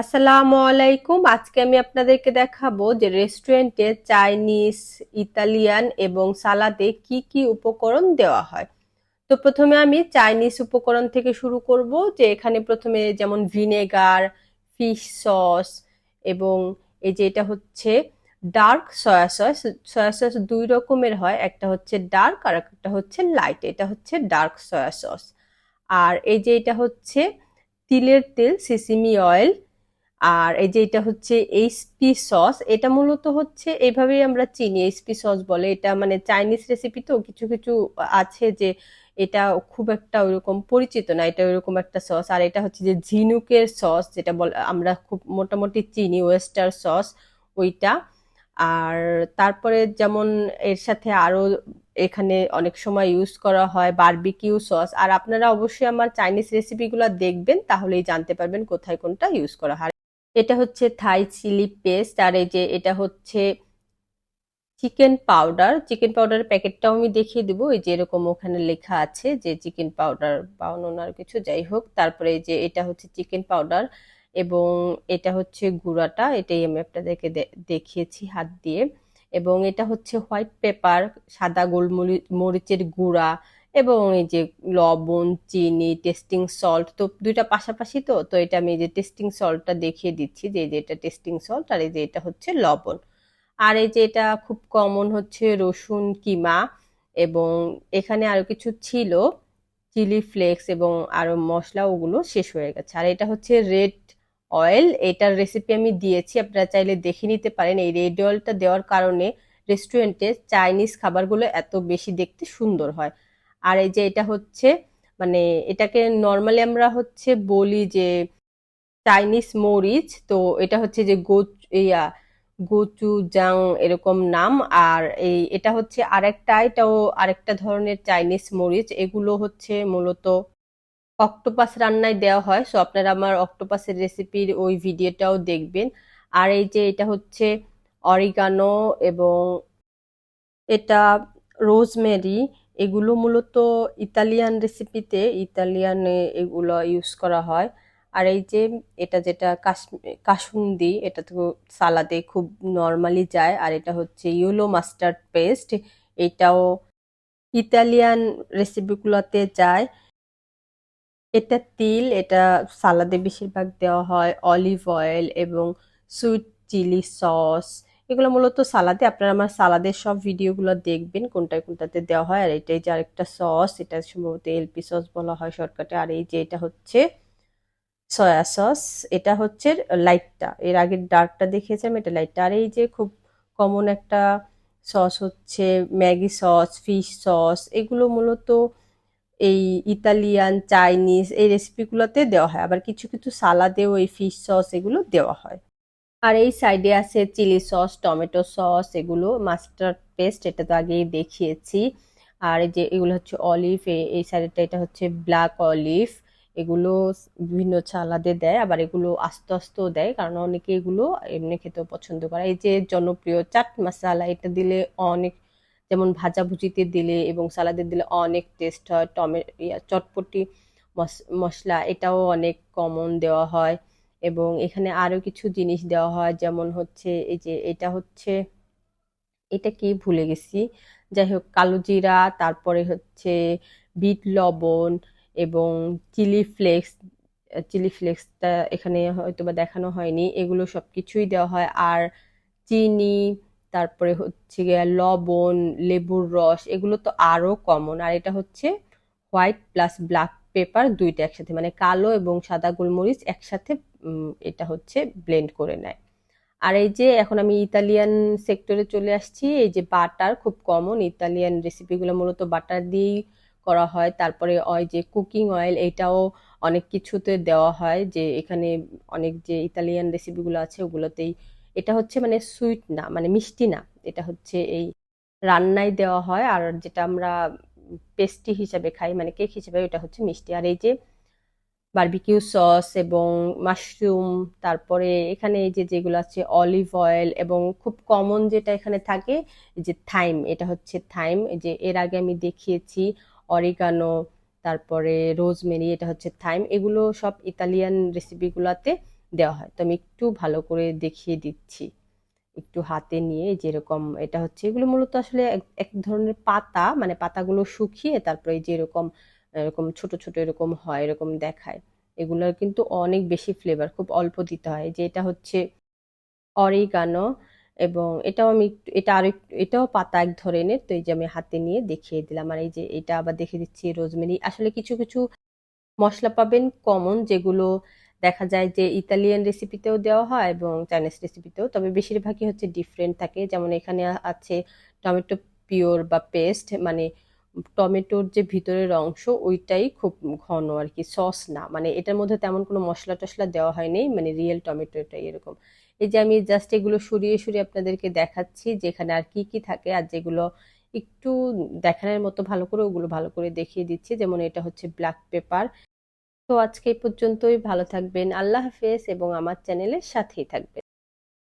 আসসালামু আলাইকুম। আজকে আমি আপনাদেরকে দেখাবো যে রেস্টুরেন্টে চাইনিজ, ইতালিয়ান এবং সালাদে কি কি উপকরণ দেওয়া হয়। তো প্রথমে আমি চাইনিজ উপকরণ থেকে শুরু করব যে এখানে প্রথমে যেমন ভিনেগার, ফিশ সস এবং এই যে এটা হচ্ছে dark soya sauce. Soya sauce দুই রকমের হয়, একটা হচ্ছে ডার্ক আর একটা হচ্ছে লাইট। এটা হচ্ছে ডার্ক সয়া সস। আর এই যে এটা হচ্ছে তিলের তেল, সিসিমি অয়েল আর এই যে এটা হচ্ছে এইচপি সস এটা মূলত হচ্ছে এইভাবেই আমরা চিনি এইচপি সস বলে। এটা মানে চাইনিজ রেসিপি তো, কিছু কিছু আছে যে এটা খুব একটা ওইরকম পরিচিত না, এটা ওইরকম একটা সস আর এটা হচ্ছে যে ঝিনুকের সস যেটা বল, আমরা খুব মোটামুটি চিনি ওয়েস্টার সস ওইটা। আর তারপরে যেমন এর সাথে আরও এখানে অনেক সময় ইউজ করা হয় বারবিকিউ সস আর আপনারা অবশ্যই আমার চাইনিজ রেসিপিগুলো দেখবেন, তাহলেই জানতে পারবেন কোথায় কোনটা ইউজ করা হয়। এটা হচ্ছে থাই চিলি পেস্ট, আর এই যে এটা হচ্ছে চিকেন পাউডার। চিকেন পাউডারের প্যাকেটটাও আমি দেখিয়ে দেবো। এই যে এরকম ওখানে লেখা আছে যে চিকেন পাউডার বা অন্যান্য কিছু, যাই হোক। তারপরে যে এটা হচ্ছে চিকেন পাউডার এবং এটা হচ্ছে গুঁড়াটা, এটাই আমি আপনাদেরকে দেখিয়েছি হাত দিয়ে। এবং এটা হচ্ছে হোয়াইট পেপার, সাদা গোলমরিচ, মরিচের গুঁড়া এবং এই যে লবণ, চিনি টেস্টিং সল্ট তো দুইটা পাশাপাশি তো তো এটা আমি এই যে টেস্টিং সল্টটা দেখিয়ে দিচ্ছি যে এই যে এটা টেস্টিং সল্ট আর এই যে এটা হচ্ছে লবণ। আর এই যে এটা খুব কমন হচ্ছে রসুন, কিমা এবং এখানে আরও কিছু ছিল চিলি ফ্লেক্স এবং আরও মশলা, ওগুলো শেষ হয়ে গেছে। আর এটা হচ্ছে রেড অয়েল এটার রেসিপি আমি দিয়েছি, আপনারা চাইলে দেখে নিতে পারেন। এই রেড অয়েলটা দেওয়ার কারণে রেস্টুরেন্টে চাইনিজ খাবারগুলো এত বেশি দেখতে সুন্দর হয়। আর এই যে এটা হচ্ছে মানে এটাকে নর্মালি আমরা হচ্ছে বলি যে চাইনিজ মরিচ, তো এটা হচ্ছে যে গো, ইয়া, গোচু, জাং এরকম নাম। আর এই, এটা হচ্ছে আরেকটা, এটাও আরেকটা ধরনের চাইনিজ মরিচ। এগুলো হচ্ছে মূলত অক্টোপাস রান্নায় দেওয়া হয়। সো আপনারা আমার অক্টোপাসের রেসিপির ওই ভিডিওটাও দেখবেন। আর এই যে এটা হচ্ছে অরিগানো এবং এটা রোজমেরি এগুলো মূলত ইতালিয়ান রেসিপিতে ইতালিয়ানে এগুলো ইউজ করা হয়। আর এই যে এটা যেটা কাসুন্দি এটা তো সালাদে খুব নর্মালি যায়। আর এটা হচ্ছে ইউলো মাস্টার্ড পেস্ট। এটাও ইতালিয়ান রেসিপিগুলোতে যায়। এটা তিল, এটা সালাদে বেশিরভাগ দেওয়া হয়। অলিভ অয়েল এবং সুইট চিলি সস এগুলো মূলত সালাদে, আপনারা আমার সালাদের সব ভিডিওগুলো দেখবেন, কোনটায় কোনটাতে দেওয়া হয়, আর এটাই যে আরেকটা সস, এটা সম্ভবত এলপি সস বলা হয় শর্টকাটে, আর এই যে এটা হচ্ছে সয়া সস, এটা হচ্ছে লাইটটা, এর আগের ডার্কটা দেখিয়েছিলাম, এটা লাইটটা, আর এই যে খুব কমন একটা সস হচ্ছে ম্যাগি সস, ফিশ সস, এগুলো মূলত এই ইতালিয়ান, চাইনিজ, এই রেসিপিগুলোতে দেওয়া হয়, আবার কিছু কিছু সালাদেও এই ফিশ সস এগুলো দেওয়া হয়। আর এই সাইডে আছে চিলি সস টমেটো সস এগুলো মাস্টার্ড পেস্ট এটা তো আগেই দেখিয়েছি। আর এই যে এগুলো হচ্ছে অলিভ এই সাইডেটা এটা হচ্ছে ব্ল্যাক অলিভ এগুলো বিভিন্ন সালাদে দেয়, আবার এগুলো আস্তে আস্তেও দেয়, কারণ অনেকে এগুলো এমনি খেতেও পছন্দ করে। এই যে জনপ্রিয় চাট মশালা, এটা দিলে অনেক, যেমন ভাজাভুজিতে দিলে এবং সালাদে দিলে অনেক টেস্ট হয়। টমে চটপটি মশলা, এটাও অনেক কমন দেওয়া হয়। এবং এখানে আরও কিছু জিনিস দেওয়া হয়, যেমন হচ্ছে এই যে এটা হচ্ছে, এটা কি ভুলে গেছি। যাই হোক, কালো জিরা, তারপরে হচ্ছে বিট লবণ এবং চিলি ফ্লেক্স, চিলি ফ্লেক্সটা এখানে হয়তো বা দেখানো হয়নি, এগুলো সব কিছুই দেওয়া হয়। আর চিনি, তারপরে হচ্ছে গিয়ে লবণ, লেবুর রস, এগুলো তো আরও কমন আর এটা হচ্ছে হোয়াইট প্লাস ব্ল্যাক পেপার দুইটা একসাথে মানে কালো এবং সাদা গোলমরিচ একসাথে এটা হচ্ছে ব্লেন্ড করে নেয়। আর এই যে এখন আমি ইতালিয়ান সেক্টরে চলে আসছি, এই যে বাটার খুব কমন ইতালিয়ান রেসিপিগুলো মূলত বাটার দিয়েই করা হয়। তারপরে ওই যে কুকিং অয়েল এটাও অনেক কিছুতে দেওয়া হয় যে এখানে অনেক যে ইতালিয়ান রেসিপিগুলো আছে ওগুলোতেই। এটা হচ্ছে মানে সুইট না মানে মিষ্টি না, এটা হচ্ছে এই রান্নায় দেওয়া হয়। আর যেটা আমরা পেস্টি হিসাবে খাই মানে কেক হিসেবে ওটা হচ্ছে মিষ্টি। আর এই যে বার্বিকিউ সস এবং মাশরুম, তারপরে এখানে এই যে যেগুলো আছে, অলিভ অয়েল এবং খুব কমন যেটা এখানে থাকে যে থাইম, এটা হচ্ছে থাইম। যে এর আগে আমি দেখিয়েছি, অরিগানো, তারপরে রোজমেরি, এটা হচ্ছে থাইম। এগুলো সব ইতালিয়ান রেসিপিগুলোতে দেওয়া হয়। তো আমি একটু ভালো করে দেখিয়ে দিচ্ছি। একটু হাতে নিয়ে যেরকম এটা হচ্ছে, এগুলো মূলত আসলে এক ধরনের পাতা মানে পাতাগুলো শুকিয়ে তারপরে এই যে এরকম ছোট ছোট এরকম হয়, এরকম দেখায়। এগুলোর কিন্তু অনেক বেশি ফ্লেভার খুব অল্প দিতে হয়। যে এটা হচ্ছে অরিগানো এবং এটাও আমি এটা আরও এটাও পাতা এক ধরনের, তো এই যে আমি হাতে নিয়ে দেখিয়ে দিলাম। আর এই যে এটা আবার দেখে দিচ্ছি রোজমেরি আসলে কিছু কিছু মশলা পাবেন কমন যেগুলো দেখা যায় যে ইতালিয়ান রেসিপিতেও দেওয়া হয় এবং চাইনিজ রেসিপিতেও তবে বেশিরভাগই হচ্ছে ডিফারেন্ট থাকে। যেমন এখানে আছে টমেটো পিওর বা পেস্ট মানে টমেটোর যে ভিতরের অংশ, ওইটাই খুব ঘন আর কি, সস না। মানে এটার মধ্যে তেমন কোনো মশলা টশলা দেওয়া হয়নি মানে রিয়েল টমেটোটাই এরকম। এই যে আমি জাস্ট এগুলো সরিয়ে সরিয়ে আপনাদেরকে দেখাচ্ছি, যেখানে আর কি কি থাকে আর যেগুলো একটু দেখানোর মতো ভালো করে, ওগুলো ভালো করে দেখিয়ে দিচ্ছি। যেমন এটা হচ্ছে ব্ল্যাক পেপার তো আজকে পর্যন্তই। ভালো থাকবেন। আল্লাহ হাফেজ এবং আমার চ্যানেলের সাথেই থাকবেন।